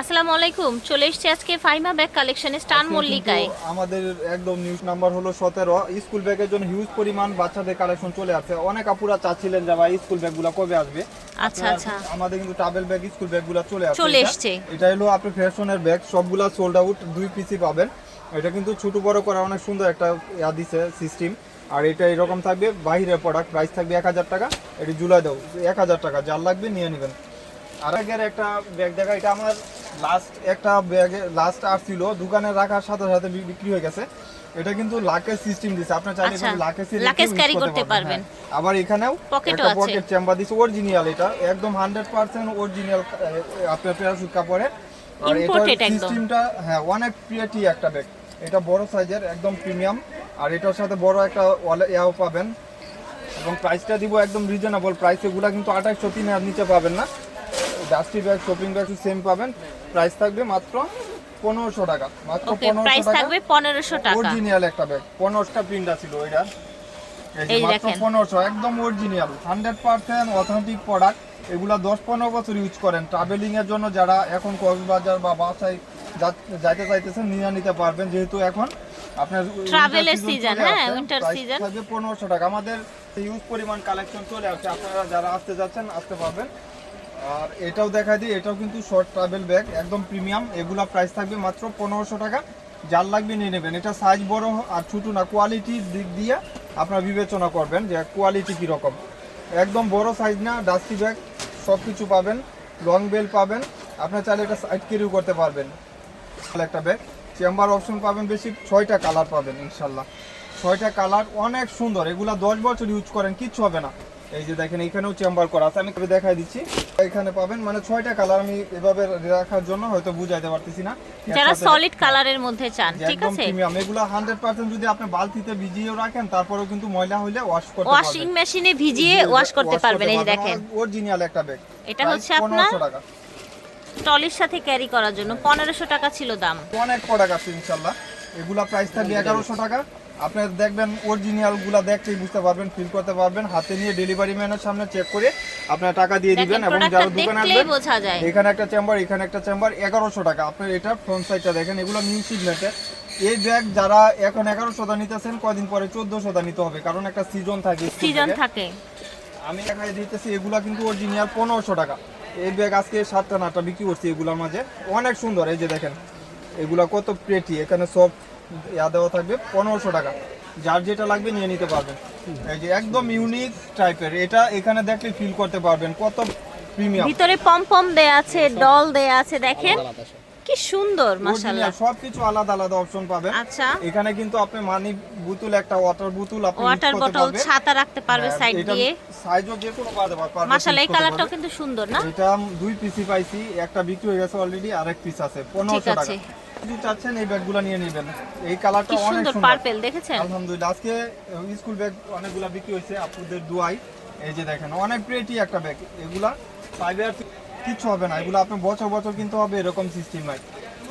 আসসালামু আলাইকুম চলে এসেছি আজকে ফাইমা ব্যাগ কালেকশনে স্টান মল্লিকায়। আমাদের একদম নিউজ নাম্বার হলো সতেরো। স্কুল ব্যাগের জন্য হিউজ পরিমাণ বাচ্চাদের কালেকশন চলে আসছে। অনেক আপুরা চাচ্ছিলেন যে ভাই স্কুল ব্যাগগুলো কবে আসবে? আচ্ছা আচ্ছা। আমাদের কিন্তু ট্রাভেল ব্যাগ স্কুল ব্যাগগুলো চলে আসছে। চলে। এসছে। এটা হলো আপনি ফ্যাশনের ব্যাগ সবগুলা সোল্ড আউট দুই পিসি পাবেন। এটা কিন্তু ছোট বড় করা অনেক সুন্দর একটা ইয়া দিছে সিস্টেম আর এটা এরকম থাকবে বাইরের প্রোডাক্ট প্রাইস থাকবে এক হাজার টাকা। এটি জুলাই দাও এক হাজার টাকা যার লাগবে নিয়ে নেবেন। আর আগের একটা ব্যাগ দেখা এটা আমার লাস্ট একটা ব্যাগে লাস্ট আর ছিল দোকানে রাখার সাথে সাথে বিক্রি হয়ে গেছে। এটা কিন্তু লাকের সিস্টেম দিছে। আপনি চাইলে আচ্ছা, এখানে লাকের লাকেজ carry করতে পারবেন। আবার এখানেও একটা আছে। পকেট চেম্বার দিছে অরিজিনাল এটা। একদম হান্ড্রেড পার্সেন্ট অরিজিনাল আপনার প্যারাসুট কাপড়ে আর একদম। সিস্টেমটা হ্যাঁ অনেক প্রিয়টি একটা ব্যাগ এটা বড় সাইজের একদম প্রিমিয়াম আর এটার সাথে বড় একটা ইয়াও পাবেন। এবং প্রাইসটা দিব একদম রিজনেবল প্রাইস এগুলো কিন্তু আঠাশশো তিন হাজার নিচে পাবেন না। Dusty bag shopping bag same পাবেন। প্রাইস থাকবে মাত্র পনেরোশো টাকা। মাত্র পনেরোশো টাকা। থাকবে পনেরোশো টাকা। অরিজিনাল একটা ব্যাগ পনেরোটা প্রিন্টটা ছিল ওইটা এই মাত্র পনেরোশো একদম original hundred percent authentic product এগুলা দশ পনেরো বছর ইউজ করেন। ট্রাভেলিং এর জন্য যারা এখন কক্সবাজার বা বাসায় যাইতে চাইতেছেন নিয়ে নিতে পারবেন। যেহেতু এখন আপনার season, চলে হ্যাঁ, price season। থাকবে পনেরোশো টাকা। আমাদের ইউজ পরিমাণ কালেকশন চলে আসছে। আপনারা যারা আসতে যাচ্ছেন আসতে পারবেন। আর এটাও দেখা দিই, এটাও কিন্তু শর্ট ট্রাভেল ব্যাগ একদম প্রিমিয়াম এগুলা প্রাইস থাকবে মাত্র পনেরোশো টাকা। যার লাগবে নিয়ে নেবেন। এটা সাইজ বড় আর ছোট না কোয়ালিটির দিক দিয়ে আপনারা বিবেচনা করবেন যে কোয়ালিটি কীরকম একদম বড় সাইজ না ডাস্টি ব্যাগ সব কিছু পাবেন লং বেল পাবেন। আপনার চাইলে এটা সাইড ক্যারিও করতে পারবেন। একটা ব্যাগ চেম্বার অপশন পাবেন বেশি, ছয়টা কালার পাবেন, ইনশাল্লাহ। ছয়টা কালার অনেক সুন্দর। এগুলা দশ বছর ইউজ করেন, কিচ্ছু হবে না। এই যে দেখেন এখানেও চেম্বার করা আছে। আমি দেখাই দিচ্ছি। এখানে পাবেন মানে ছয়টা কালার আমি এভাবে রাখার জন্য হয়তো বুঝাইতে পারতেছি না। যারা সলিড কালারের মধ্যে চান ঠিক আছে? প্রিমিয়াম এগুলো হান্ড্রেড পার্সেন্ট যদি আপনি বালতিতে ভিজিয়েও রাখেন তারপরেও কিন্তু ময়লা হইলে ওয়াশ করতে পারবেন। ওয়াশিং মেশিনে ভিজিয়ে ওয়াশ করতে পারবেন এই যে দেখেন। অরিজিনাল একটা ব্যাগ এটা হচ্ছে আপনার টাকা। টলির সাথে ক্যারি করার জন্য। পনেরোশো টাকা ছিল দাম। অনেক প্রোডাক্ট আছে ইনশাল্লাহ। এগুলা প্রাইস থাকবে এগারোশো টাকা। আপনি দেখবেন অরিজিনালগুলা দেখতেই বুঝতে পারবেন ফিল করতে পারবেন। হাতে নিয়ে ডেলিভারি ম্যানের সামনে চেক করে আপনার টাকা দিয়ে দিবেন এবং যারা দোকানে আসবেন এখানে একটা চেম্বার এখানে একটা চেম্বার এগারোশো টাকা। আপনার এটা ফ্রন্ট সাইডটা দেখেন এগুলো নিউ সিগনেটের এই ব্যাগ যারা এখন এগারোশো দা নিতেছেন কদিন পরে চোদ্দশো দা নিতে হবে কারণ একটা সিজন থাকে সিজন থাকে। আমি দেখাই দিতেছি এগুলা কিন্তু অরিজিনাল পনেরোশো টাকা। এই ব্যাগ আজকে সাতটা নাটটা বিক্রি করছি এগুলোর মাঝে। অনেক সুন্দর এই যে দেখেন। এগুলা কত প্রেটি এখানে সব ইয়া দেওয়া থাকবে পনেরোশো টাকা। যার যেটা লাগবে নিয়ে নিতে পারবেন। এই যে একদম ইউনিক টাইপের এটা এখানে দেখলে ফিল করতে পারবেন কত প্রিমিয়াম ভিতরে পম পম দেয়া আছে ডল দেয়া আছে দেখেন। কি সুন্দর মাশাআল্লাহ। সবকিছু আলাদা আলাদা অপশন পাবেন। আচ্ছা। এখানে কিন্তু আপনি মানি বোতল একটা ওয়াটার বোতল আপনি ওয়াটার পারবেন। ছাতা রাখতে পারবে হ্যাঁ, সাইড দিয়ে। সাইজও যে কোনো পারবে পারবে, মাশাআল্লাহ এই কালারটাও কিন্তু সুন্দর না? এটা দুই পিসি পাইছি একটা বিক্রি হয়ে গেছে অলরেডি আরেক পিস আছে ঠিক পনেরোশো টাকা। যদি চাচ্ছেন এই ব্যাগগুলো নিয়ে নেবেন। এই কালারটা অনেক সুন্দর পার্পল দেখেছেন? আলহামদুলিল্লাহ আজকে স্কুল ব্যাগ অনেকগুলা বিক্রি হয়েছে আপুদের দুয়াই এই যে দেখেন অনেক প্রেটি একটা ব্যাগ এগুলা পাইবে আর কিচ্ছু হবে না এগুলো আপনি বছর বছর কিনতে হবে এরকম সিস্টেম নাই।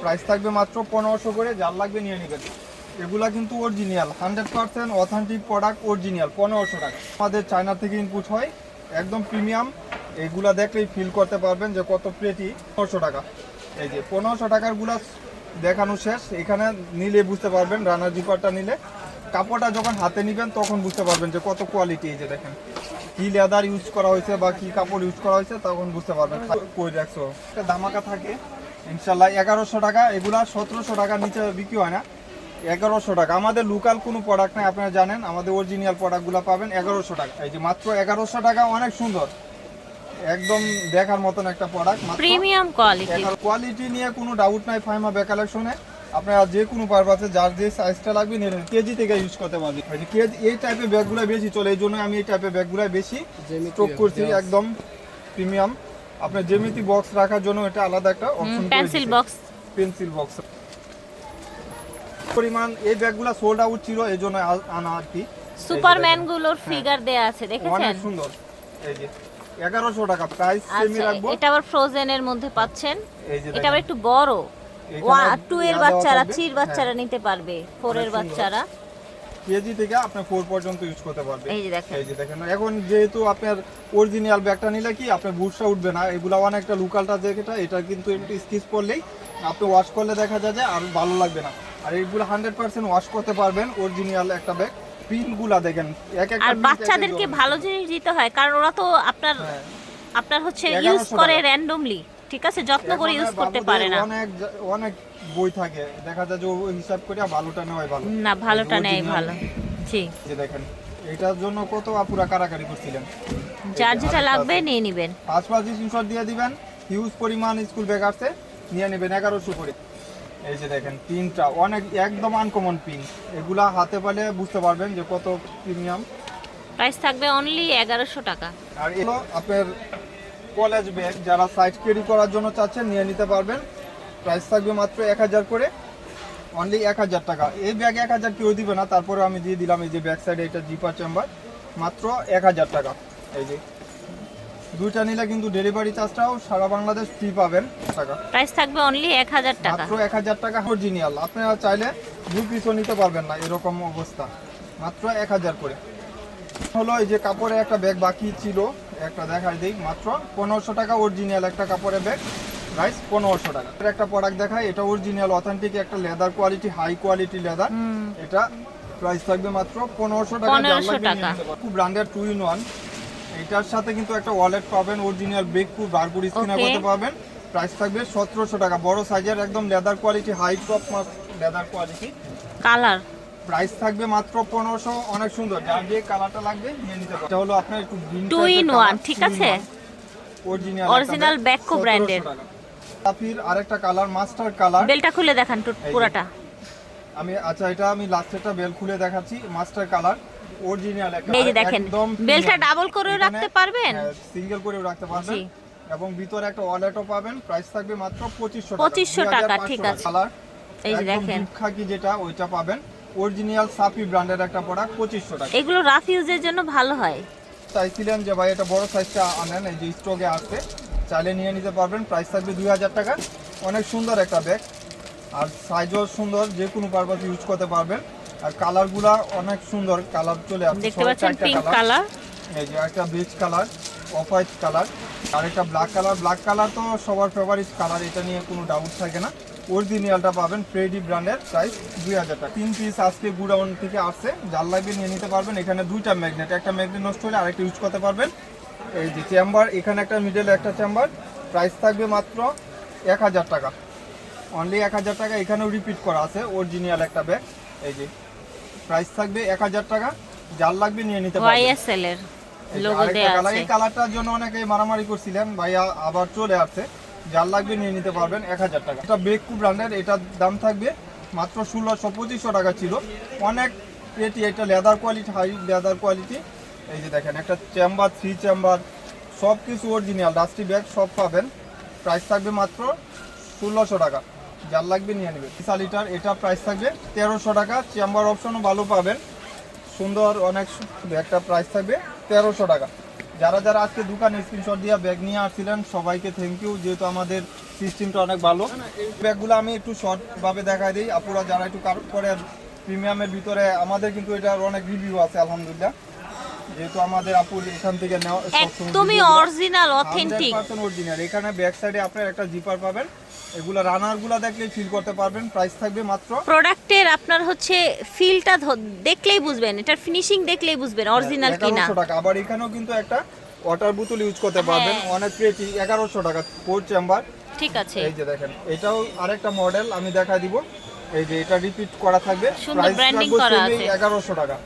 প্রাইস থাকবে মাত্র পনেরোশো করে যার লাগবে নিয়ে নেবেন। এগুলা কিন্তু original hundred percent authentic product original পনেরোশো টাকা। আমাদের চায়না থেকে ইনপুট হয় একদম প্রিমিয়াম এগুলা দেখলেই ফিল করতে পারবেন যে কত প্লেটি পনেরোশো টাকা। এই যে পনেরোশো টাকারগুলা দেখানো শেষ। এখানে নিলে বুঝতে পারবেন, রানার জিপারটা নিলে। কাপড়টা যখন হাতে নিবেন, তখন বুঝতে পারবেন যে কত কোয়ালিটি এই যে দেখেন। কি লেদার ইউজ করা হয়েছে বা কি কাপড় ইউজ করা হয়েছে, তখন বুঝতে পারবেন। কই রাখছো একটা দামাকা থাকে। ইনশাল্লাহ এগারোশো টাকা, এগুলা সতেরোশো টাকার নিচে বিক্রি হয় না। এগারোশো টাকা। আমাদের লোকাল কোনো প্রোডাক্ট নাই, আপনারা জানেন। আমাদের অরিজিনাল প্রোডাক্টগুলো পাবেন এগারোশো টাকা। এই যে মাত্র এগারোশো টাকা, অনেক সুন্দর। একদম দেখার মতন একটা প্রোডাক্ট প্রিমিয়াম কোয়ালিটি কোয়ালিটি নিয়ে কোনো ডাউট নাই ফাইমা ব্যাগ কালেকশনে আপনারা যে কোনো পারপাসে যার যে সাইজটা লাগবে নিয়ে নেবেন কেজি থেকে ইউজ করতে পারবেন। যে কেজি এই টাইপের ব্যাগগুলো বেশি চলে এই জন্য আমি এই টাইপের ব্যাগগুলো বেশি স্টক করছি একদম প্রিমিয়াম আপনার জেমিতি বক্স রাখার জন্য এটা আলাদা একটা option pencil box pencil box পরিমাণ এই ব্যাগগুলো সোল্ড আউট ছিল এই জন্য আনা আর কি। সুপারম্যানগুলোর ফিগার দেয়া আছে দেখেছেন? অনেক সুন্দর। এই যে এগারোশো টাকা প্রাইস সেমি আচ্ছা রাখব। এটা আবার ফ্রোজেন এর মধ্যে পাচ্ছেন। এটা আবার একটু বড়। টু এর বাচ্চারা। থ্রির বাচ্চারা নিতে পারবে ফোর এর বাচ্চারা। কেজি থেকে আপনি ফোর পর্যন্ত ইউজ করতে পারবেন। এই যে দেখেন। এই যে দেখেন। এখন যেহেতু আপনার অরিজিনাল ব্যাগটা নিলে কি আপনার বুটসা উঠবে না? এগুলা অনেকটা লোকালটা যেটা এটা কিন্তু একটু স্কিচ করলেই আপনি ওয়াশ করলে দেখা যায় যে আর ভালো লাগবে না। আর এইগুলো হান্ড্রেড পার্সেন্ট ওয়াশ করতে পারবেন অরিজিনাল একটা ব্যাগ পিনগুলা দেখেন এক একটা আর বাচ্চাদেরকে ভালো জিনিস দিতে হয় কারণ ওরা তো আপনার হ্যাঁ। আপনার হচ্ছে ইউজ করে র্যান্ডমলি ঠিক আছে? যত্ন করে ইউজ করতে পারে না। অনেক অনেক বই থাকে দেখা যায় যে হিসাব করে ভালোটা নেওয়াই ভালো। না ভালোটা নেই ভালো। জি। যে দেখেন এটার জন্য কত আপুরা কারাকারি করছিলেন। যার যেটা লাগবে নিয়ে নেবেন। পাঁচ পাঁচ স্ক্রিনশট দিয়ে দিবেন হিউজ পরিমাণ স্কুল ব্যাগ আছে নিয়ে নেবেন এগারোশো করে। এই যে দেখেন পিনটা অনেক একদম আনকমন পিন এগুলা হাতে পালে বুঝতে পারবেন যে কত প্রিমিয়াম প্রাইস থাকবে অনলি এগারোশো টাকা। আর এগুলো আপনার কলেজ ব্যাগ যারা সাইড ক্যারি করার জন্য চাচ্ছেন নিয়ে নিতে পারবেন। প্রাইস থাকবে মাত্র এক হাজার করে। অনলি এক হাজার টাকা। এই ব্যাগ এক হাজার কেউ দিবে না তারপরে আমি দিয়ে দিলাম এই যে ব্যাক সাইডে এটা জিপার চেম্বার মাত্র এক হাজার টাকা। এই যে দুইটা নিলে কিন্তু ডেলিভারি চার্জটাও সারা বাংলাদেশ ফ্রি পাবেন টাকা। প্রাইস থাকবে অনলি এক হাজার টাকা। মাত্র এক হাজার টাকা অরিজিনাল আপনারা চাইলে দুই পিসও নিতে পারবেন না এরকম অবস্থা। মাত্র এক হাজার করে। হলো এই যে কাপড়ের একটা ব্যাগ বাকি ছিল একটা দেখাই দিই। মাত্র পনেরোশো টাকা অরিজিনাল একটা কাপড়ের ব্যাগ প্রাইস পনেরোশো টাকা। এর একটা প্রোডাক্ট দেখাই এটা অরিজিনাল অথেন্টিক একটা leather quality high quality leather এটা প্রাইস থাকবে মাত্র পনেরোশো টাকা। 1500 যার লাগবে নিয়ে টাকা। খুব ব্র্যান্ডেড টু ইন ওয়ান এটার সাথে কিন্তু একটা ওয়ালেট পাবেন অরিজিনাল খুব বারপুর Okay. করতে পারবেন প্রাইস থাকবে সতেরোশো টাকা। বড় সাইজের একদম leather quality high top leather quality colour price থাকবে মাত্র পনেরোশো। অনেক সুন্দর। যার যে কালারটা লাগবে নিয়ে নিতে পারেন এটা হলো আপনার একটু type এর in ঠিক আছে? brand এর। 1700 টাকা। তাপির আরেকটা কালার মাস্টার কালার বেলটা খুলে দেখান টু-। পুরাটা। আমি আচ্ছা এটা আমি লাস্টেরটা বেল খুলে দেখাচ্ছি মাস্টার কালার অরিজিনাল একটা এই যে দেখেন বেলটা ডাবল এখানে, রাখতে পারবেন? হ্যাঁ, সিঙ্গেল করেও রাখতে পারবেন। এবং ভিতরে একটা ওয়ালেটও পাবেন। প্রাইস থাকবে মাত্র পঁচিশশো 2500 টাকা, ঠিক আছে। কালার এই যে দেখেন। খাকি যেটা ওইটা পাবেন। অরিজিনাল সাফি ব্র্যান্ডের একটা প্রোডাক্ট পঁচিশশো টাকা। এগুলো রাফ ইউজের জন্য ভালো হয়। চাইছিলেন যে ভাই এটা বড় সাইজটা আনেন এই যে স্টকে আসছে চাইলে নিয়ে নিতে পারবেন। প্রাইস থাকবে দুই হাজার টাকা। অনেক সুন্দর একটা ব্যাগ আর সাইজও সুন্দর যে কোনো পারপাস ইউজ করতে পারবেন। আর কালারগুলা অনেক সুন্দর কালার চলে আসছে দেখতে পাচ্ছেন পিঙ্ক কালার এই যে একটা beige colour off white colour আর একটা ব্ল্যাক কালার ব্ল্যাক কালার তো সবার ফেভারিট কালার এটা নিয়ে কোনো ডাউট থাকে না। অরিজিনালটা পাবেন ফ্রেডি ব্র্যান্ডের প্রাইস দুই হাজার টাকা। তিন পিস আজকে গুডাউন থেকে আসছে যার লাগবে নিয়ে নিতে পারবেন। এখানে দুইটা ম্যাগনেট একটা ম্যাগনেট নষ্ট হলে আরেকটা ইউজ করতে পারবেন। এই যে চেম্বার এখানে একটা মিডলে একটা চেম্বার প্রাইস থাকবে মাত্র এক হাজার টাকা। অনলি এক হাজার টাকা এখানেও রিপিট করা আছে অরিজিনাল একটা ব্যাগ এই যে প্রাইস থাকবে এক হাজার টাকা যার লাগবে নিয়ে নিতে পারবেন ওয়াইএসএল এর লোগো দেয়া আছে। এই কালারটার জন্য অনেকেই মারামারি করছিলেন ভাইয়া আবার চলে আসছে। যার লাগবে নিয়ে নিতে পারবেন এক হাজার টাকা। এটা বেকু ব্র্যান্ডের এটার দাম থাকবে মাত্র ষোলোশো পঁচিশশো টাকা ছিল। অনেক পেটি এটা leather quality high leather quality এই যে দেখেন একটা চেম্বার থ্রি চেম্বার সব কিছু অরিজিনাল ডাস্টি ব্যাগ সব পাবেন। প্রাইস থাকবে মাত্র ষোলোশো টাকা। যার লাগবে নিয়ে নেবে। বিশা লিটার এটা প্রাইস থাকবে তেরোশো টাকা। চেম্বার অপশনও ভালো পাবেন। সুন্দর অনেক ব্যাগটা প্রাইস থাকবে তেরোশো টাকা। যারা যারা আজকে দোকানে স্ক্রিনশট দিয়ে ব্যাগ নিয়ে আসছিলেন সবাইকে থ্যাংক ইউ যেহেতু আমাদের সিস্টেমটা অনেক ভালো। ব্যাগগুলো আমি একটু শর্ট ভাবে দেখাই দিই। আপুরা যারা একটু কার করে প্রিমিয়ামের ভিতরে আমাদের কিন্তু এটার অনেক রিভিউ আছে আলহামদুলিল্লাহ। যেহেতু আমাদের আপুর এখান থেকে নেওয়া একদমই অরিজিনাল অথেন্টিক 100% অরিজিনাল এখানে ব্যাক সাইডে আপনার একটা জিপার পাবেন। এগুলো রানারগুলো দেখলে ফিল করতে পারবেন। প্রাইস থাকবে মাত্র প্রোডাক্টের আপনার হচ্ছে ফিলটা দেখলেই বুঝবেন। এটার ফিনিশিং দেখলেই বুঝবেন অরিজিনাল কিনা। এগারোশো টাকা। আবার এখানেও কিন্তু একটা ওয়াটার বোতল ইউজ করতে পারবেন। হ্যাঁ। অনেক পেটি এগারোশো টাকা ফোর চেম্বার ঠিক আছে। এই যে দেখেন এটাও আরেকটা মডেল আমি দেখা দিব। এই যে এটা রিপিট করা থাকবে। সুন্দর branding করা আছে। এগারোশো টাকা।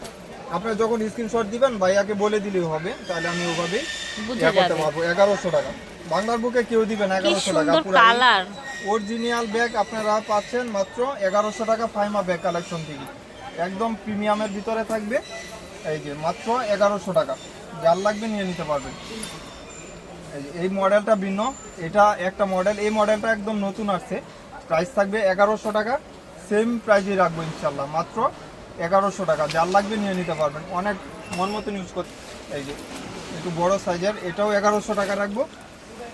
আপনি যখন স্ক্রিনশট দিবেন ভাইয়াকে বলে দিলেই হবে। তাহলে আমি ওভাবেই বুঝে যাবে। পারব। এগারোশো টাকা। বাংলার বুকে কেউ দিবেন কি এগারোশো টাকা সুন্দর পুরো কালার অরিজিনাল ব্যাগ আপনারা পাচ্ছেন মাত্র এগারোশো টাকা ফাইমা ব্যাগ কালেকশন থেকে। একদম প্রিমিয়ামের ভিতরে থাকবে। এই যে মাত্র এগারোশো টাকা। যার লাগবে নিয়ে নিতে পারবেন। এই যে, এই মডেলটা ভিন্ন। এটা একটা মডেল। এই মডেলটা একদম নতুন আসছে। প্রাইস থাকবে এগারোশো টাকা। সেম প্রাইজে রাখব ইনশাল্লাহ মাত্র এগারোশো টাকা। যার লাগবে নিয়ে নিতে পারবেন। অনেক মন মতন ইউজ করতে এই যে, একটু বড় সাইজের এটাও এগারোশো টাকা রাখব।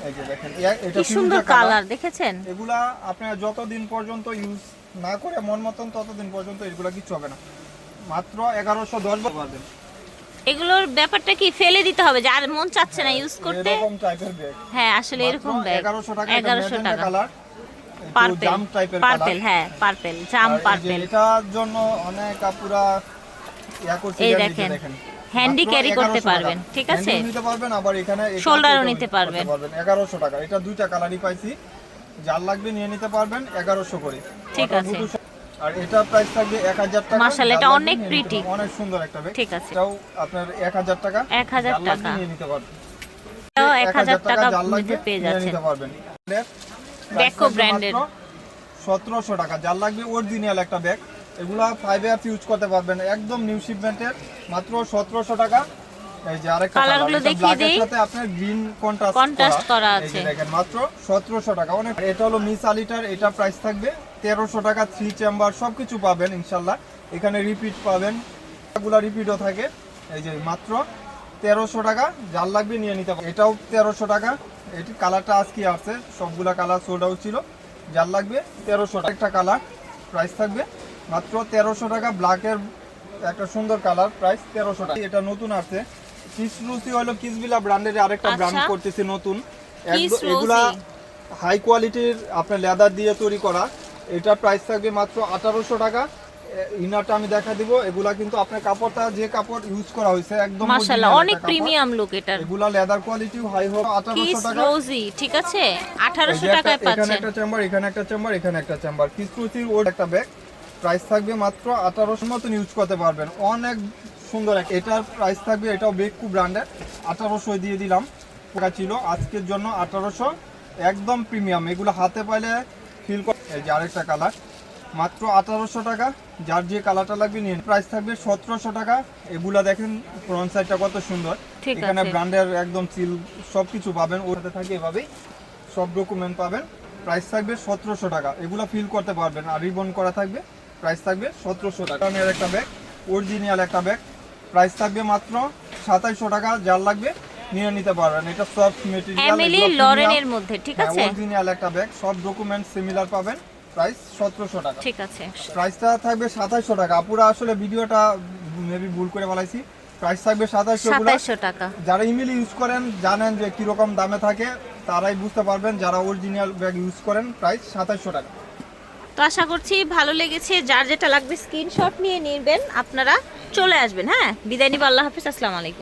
এই যে দেখেন এটা সুন্দর কালার দেখেছেন? এগুলা আপনার যতদিন পর্যন্ত ইউজ না করে মন মতন ততদিন পর্যন্ত এগুলা হবে না। মাত্র এগারোশো দশ পাবেন এগুলোর ব্যাপারটা কি ফেলে দিতে হবে যার মন চাচ্ছে না ইউজ করতে? এরকম টাইপের ব্যাগ হ্যাঁ আসলে এরকম ব্যাগ টাকা। কালার পার্পেল জাম টাইপের পার্পেল হ্যাঁ পার্পেল জাম পার্পেল এটার জন্য অনেক আপুরা ইয়া করছে এই দেখেন। হ্যান্ডি ক্যারি করতে পারবেন ঠিক আছে নিতে পারবেন আবার এখানে এটা Shoulder ও করতে নিতে পারবেন পারবেন। এগারোশো টাকা এটা দুইটা কালারই পাইছি যার লাগবে নিয়ে নিতে পারবেন এগারোশো করে ঠিক আছে। আর এটা প্রাইস থাকবে এক হাজার টাকা মাশাআল্লাহ, এটা অনেক। পারবেন। অনেক সুন্দর একটা ব্যাগ ঠিক আছে। এটাও আপনার এক হাজার টাকা 1000 যার টাকা। নিয়ে নিতে পারবেন এটাও 1000 টাকা পেয়ে যাচ্ছেন নিতে পারবেন Beko branded। সতেরোশো টাকা যার লাগবে অরিজিনাল একটা ব্যাগ এগুলা ফাইভ ইয়ার্স ইউজ করতে পারবেন। একদম নিউ শিপমেন্টের মাত্র সতেরোশো টাকা। এই যে আরেকটা দেখিয়ে দেই। সাথে আপনার গ্রিন কন্ট্রাস্ট করা। আছে। দেখেন মাত্র সতেরোশো টাকা। অনেক এটা হলো মিস আলিটার এটা প্রাইস থাকবে তেরোশো টাকা থ্রি চেম্বার সবকিছু পাবেন ইনশাল্লাহ। এখানে রিপিট পাবেন। এগুলা রিপিটও থাকে। এই যে মাত্র তেরোশো টাকা যার লাগবে নিয়ে নিতে পারবেন। এটাও তেরোশো টাকা। এটি কালারটা আজকে আসছে। সবগুলা কালার সোল্ড আউট ছিল। যার লাগবে তেরোশো টাকা। একটা কালার প্রাইস থাকবে। মাত্র তেরোশো টাকা ব্ল্যাকের একটা সুন্দর কালার প্রাইস তেরোশো টাকা। এটা নতুন আছে কিস রুসি হলো কিসবিলা ব্র্যান্ডের আরেকটা আচ্ছা। ব্র্যান্ড করতেছি নতুন। এগুলা হাই কোয়ালিটির আপনার লেদার দিয়ে তৈরি করা। এটা প্রাইস থাকবে মাত্র আঠারোশো টাকা। ইনারটা আমি দেখা দিব। এগুলা কিন্তু আপনার কাপড়টা যে কাপড় ইউজ করা হয়েছে একদম মাশাআল্লাহ অনেক প্রিমিয়াম লুক এটার। এগুলা লেদার কোয়ালিটিও হাই হোক আঠারোশো কিস টাকা। রোজি ঠিক আছে? এই 1800 যে একটা- টাকায় এখানে পাচ্ছেন। একটা চেম্বার এখানে একটা চেম্বার এখানে একটা চেম্বার কিসরুচির ওর একটা ব্যাগ প্রাইস থাকবে মাত্র আঠারোশো মতন ইউজ করতে পারবেন। অনেক সুন্দর এক এটার প্রাইস থাকবে এটাও বেকু ব্র্যান্ডের আঠারোশো দিয়ে দিলাম টাকা ছিল। আজকের জন্য আঠারোশো একদম প্রিমিয়াম এগুলো হাতে পাইলে ফিল এই যে আরেকটা কালার মাত্র আঠারোশো টাকা। যার যে কালারটা লাগবে নিয়ে প্রাইস থাকবে সতেরোশো টাকা। এগুলা দেখেন ফ্রন্ট সাইডটা কত সুন্দর। এখানে ব্র্যান্ডের একদম সিল সব কিছু পাবেন ওটাতে থাকে এভাবেই সব ডকুমেন্ট পাবেন। প্রাইস থাকবে সতেরোশো টাকা। এগুলো ফিল করতে পারবেন। আর রিবন করা থাকবে প্রাইস থাকবে সতেরোশো টাকা। এর একটা ব্যাগ অরিজিনাল একটা ব্যাগ প্রাইস থাকবে মাত্র সাতাইশশো টাকা যার লাগবে নিয়ে নিতে পারবেন। এটা সফট মেটেরিয়াল এমিলি লরেনের মধ্যে ঠিক আছে? অরিজিনাল একটা ব্যাগ সব ডকুমেন্ট সিমিলার পাবেন প্রাইস সতেরোশো টাকা। ঠিক আছে। প্রাইসটা থাকবে সাতাইশশো টাকা। পুরো আসলে ভিডিওটা মেবি ভুল করে বলাইছি প্রাইস থাকবে সাতাইশশো গুলো। 2700 টাকা। যারা ইমেল ইউজ করেন জানেন যে কীরকম দামে থাকে তারাই বুঝতে পারবেন যারা অরিজিনাল ব্যাগ ইউজ করেন প্রাইস সাতাইশশো টাকা। তো আশা করছি ভালো লেগেছে। যার যেটা লাগবে স্ক্রিনশট নিয়ে নেবেন, আপনারা চলে আসবেন হ্যাঁ? বিদায় নিব, আল্লাহ হাফিজ, আসসালামু আলাইকুম।